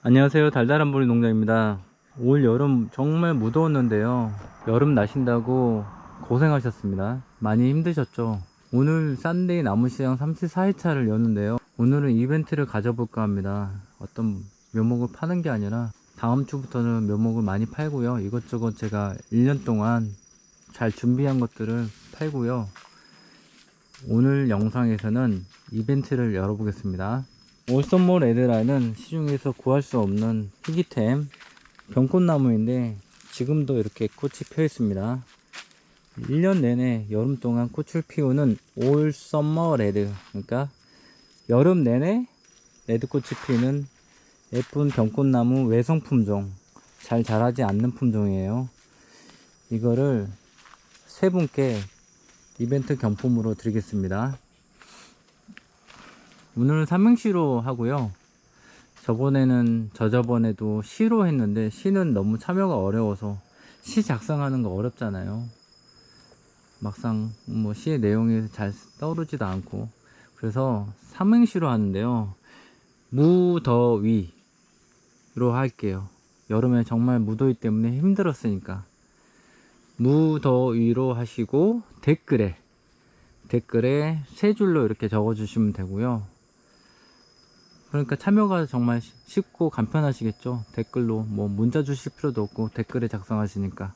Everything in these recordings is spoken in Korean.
안녕하세요. 달달한 보리 농장입니다. 올 여름 정말 무더웠는데요. 여름 나신다고 고생하셨습니다. 많이 힘드셨죠? 오늘 싼데이 나무시장 34회차를 여는데요. 오늘은 이벤트를 가져볼까 합니다. 어떤 묘목을 파는 게 아니라 다음 주부터는 묘목을 많이 팔고요. 이것저것 제가 1년 동안 잘 준비한 것들을 팔고요. 오늘 영상에서는 이벤트를 열어보겠습니다 올썸모 레드라는 시중에서 구할 수 없는 희귀템 병꽃나무인데 지금도 이렇게 꽃이 펴 있습니다. 1년 내내 여름 동안 꽃을 피우는 올 썸머 레드 그러니까 여름 내내 레드꽃이 피는 예쁜 병꽃나무 외성 품종 잘 자라지 않는 품종이에요. 이거를 세 분께 이벤트 경품으로 드리겠습니다 오늘은 삼행시로 하고요. 저번에는 저저번에도 시로 했는데 시는 너무 참여가 어려워서 시 작성하는 거 어렵잖아요. 막상 뭐 시의 내용이 잘 떠오르지도 않고 그래서 삼행시로 하는데요. 무더위로 할게요. 여름에 정말 무더위 때문에 힘들었으니까 무더위로 하시고 댓글에 댓글에 세 줄로 이렇게 적어 주시면 되고요. 그러니까 참여가 정말 쉬- 쉽고 간편하시겠죠. 댓글로 뭐 문자 주실 필요도 없고 댓글에 작성하시니까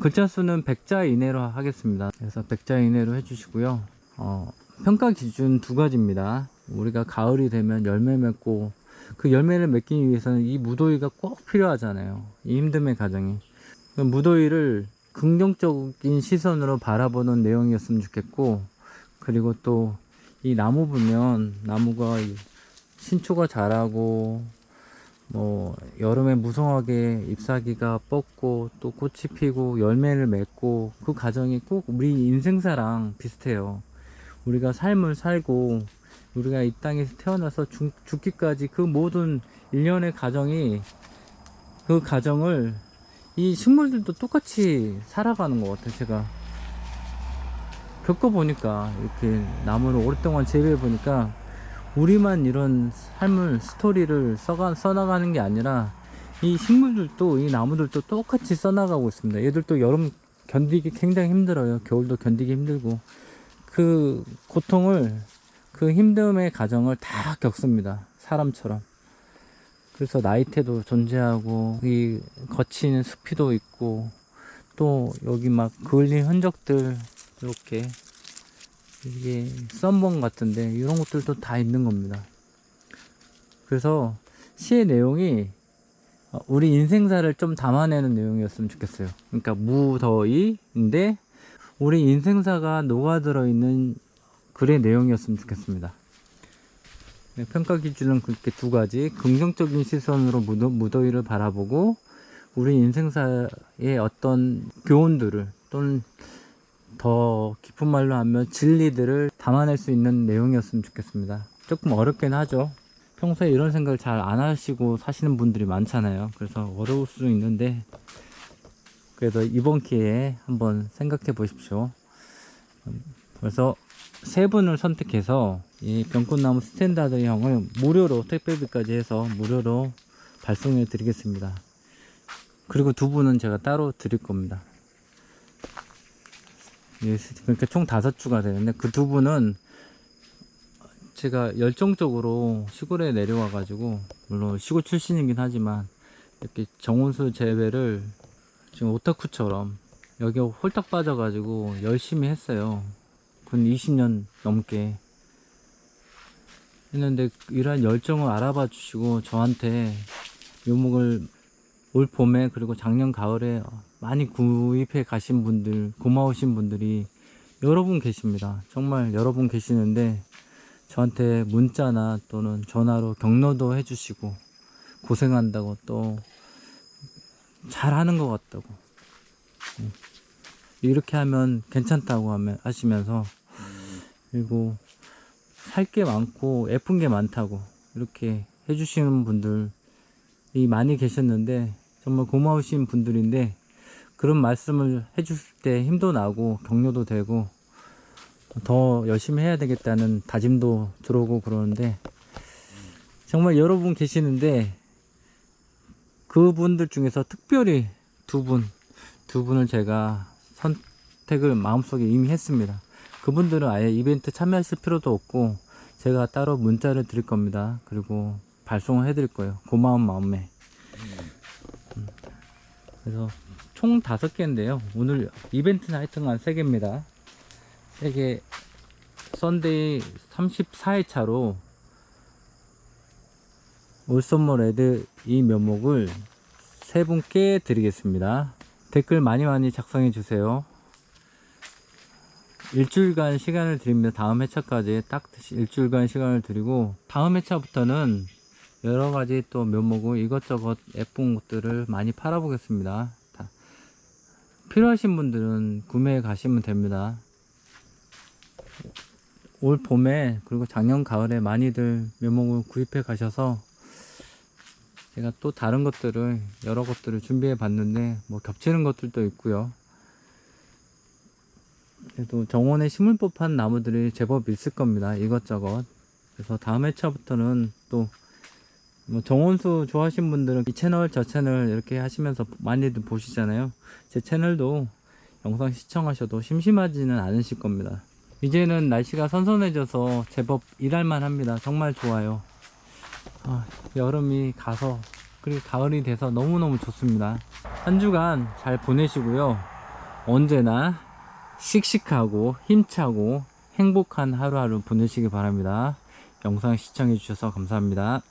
글자 수는 100자 이내로 하겠습니다. 그래서 100자 이내로 해주시고요. 어, 평가 기준 두 가지입니다. 우리가 가을이 되면 열매 맺고 그 열매를 맺기 위해서는 이 무더위가 꼭 필요하잖아요. 이 힘듦의 과정이. 그 무더위를 긍정적인 시선으로 바라보는 내용이었으면 좋겠고 그리고 또 이 나무 보면 나무가 이 신초가 자라고 뭐 여름에 무성하게 잎사귀가 뻗고 또 꽃이 피고 열매를 맺고 그 과정이 꼭 우리 인생사랑 비슷해요. 우리가 삶을 살고 우리가 이 땅에서 태어나서 죽, 죽기까지 그 모든 일련의 과정이 그 과정을 이 식물들도 똑같이 살아가는 것 같아요. 제가 겪어보니까 이렇게 나무를 오랫동안 재배해보니까 우리만 이런 삶을 스토리를 써가, 써나가는 게 아니라 이 식물들도 이 나무들도 똑같이 써나가고 있습니다. 얘들도 여름 견디기 굉장히 힘들어요. 겨울도 견디기 힘들고 그 고통을 그 힘듦의 과정을 다 겪습니다. 사람처럼. 그래서 나이테도 존재하고 이 거친 숲이도 있고 또 여기 막 그을린 흔적들 이렇게 이게 썬번 같은데 이런 것들도 다 있는 겁니다. 그래서 시의 내용이 어, 우리 인생사를 좀 담아내는 내용이었으면 좋겠어요. 그러니까 무더위인데 우리 인생사가 녹아들어 있는 글의 내용이었으면 좋겠습니다. 네, 평가 기준은 그렇게 두 가지 긍정적인 시선으로 무더, 무더위를 바라보고 우리 인생사의 어떤 교훈들을 또는 더 깊은 말로 하면 진리들을 담아낼 수 있는 내용이었으면 좋겠습니다. 조금 어렵긴 하죠. 평소에 이런 생각을 잘 안 하시고 사시는 분들이 많잖아요. 그래서 어려울 수 있는데 그래도 이번 기회에 한번 생각해 보십시오. 음, 그래서 세 분을 선택해서 이 병꽃나무 스탠다드 형을 무료로 택배비까지 해서 무료로 발송해 드리겠습니다. 그리고 두 분은 제가 따로 드릴 겁니다. 예, 그러니까 총 다섯 주가 되는데 그 두 분은 제가 열정적으로 시골에 내려와 가지고 물론 시골 출신이긴 하지만 이렇게 정원수 재배를 지금 오타쿠처럼 여기 홀딱 빠져 가지고 열심히 했어요. 근 20년 넘게 했는데 이러한 열정을 알아봐 주시고 저한테 묘목을 올 봄에 그리고 작년 가을에 많이 구입해 가신 분들 고마우신 분들이 여러분 계십니다 정말 여러분 계시는데 저한테 문자나 또는 전화로 격려도 해주시고 고생한다고 또 잘하는 것 같다고 음. 이렇게 하면 괜찮다고 하면 하시면서 그리고 살 게 많고 예쁜 게 많다고 이렇게 해주시는 분들이 많이 계셨는데 정말 고마우신 분들인데 그런 말씀을 해줄 때 힘도 나고 격려도 되고 더 열심히 해야 되겠다는 다짐도 들어오고 그러는데 정말 여러분 계시는데 그분들 중에서 특별히 두 분, 두 분을 제가 선택을 마음속에 이미 했습니다. 그분들은 아예 이벤트 참여하실 필요도 없고 제가 따로 문자를 드릴 겁니다. 그리고 발송을 해드릴 거예요. 고마운 마음에. 음, 그래서 총 다섯 개인데요. 오늘 이벤트는 하여튼간 세 개입니다. 세 개, 썬데이 34회 차로 올선모 레드 이 면목을 세 분께 드리겠습니다. 댓글 많이 많이 작성해 주세요. 일주일간 시간을 드립니다. 다음 회차까지 딱 일주일간 시간을 드리고 다음 회차부터는 여러 가지 또 면목을 이것저것 예쁜 것들을 많이 팔아 보겠습니다. 다 필요하신 분들은 구매해 가시면 됩니다. 올 봄에 그리고 작년 가을에 많이들 면목을 구입해 가셔서 제가 또 다른 것들을 여러 것들을 준비해 봤는데 뭐 겹치는 것들도 있고요. 그래도 정원에 심을 법한 나무들이 제법 있을 겁니다. 이것저것. 그래서 다음 회차부터는 또 뭐 정원수 좋아하시는 분들은 이 채널 저 채널 이렇게 하시면서 많이들 보시잖아요. 제 채널도 영상 시청하셔도 심심하지는 않으실 겁니다. 이제는 날씨가 선선해져서 제법 일할만 합니다. 정말 좋아요. 아, 여름이 가서 그리고 가을이 돼서 너무너무 좋습니다. 한 주간 잘 보내시고요. 언제나 씩씩하고 힘차고 행복한 하루하루 보내시기 바랍니다. 영상 시청해 주셔서 감사합니다.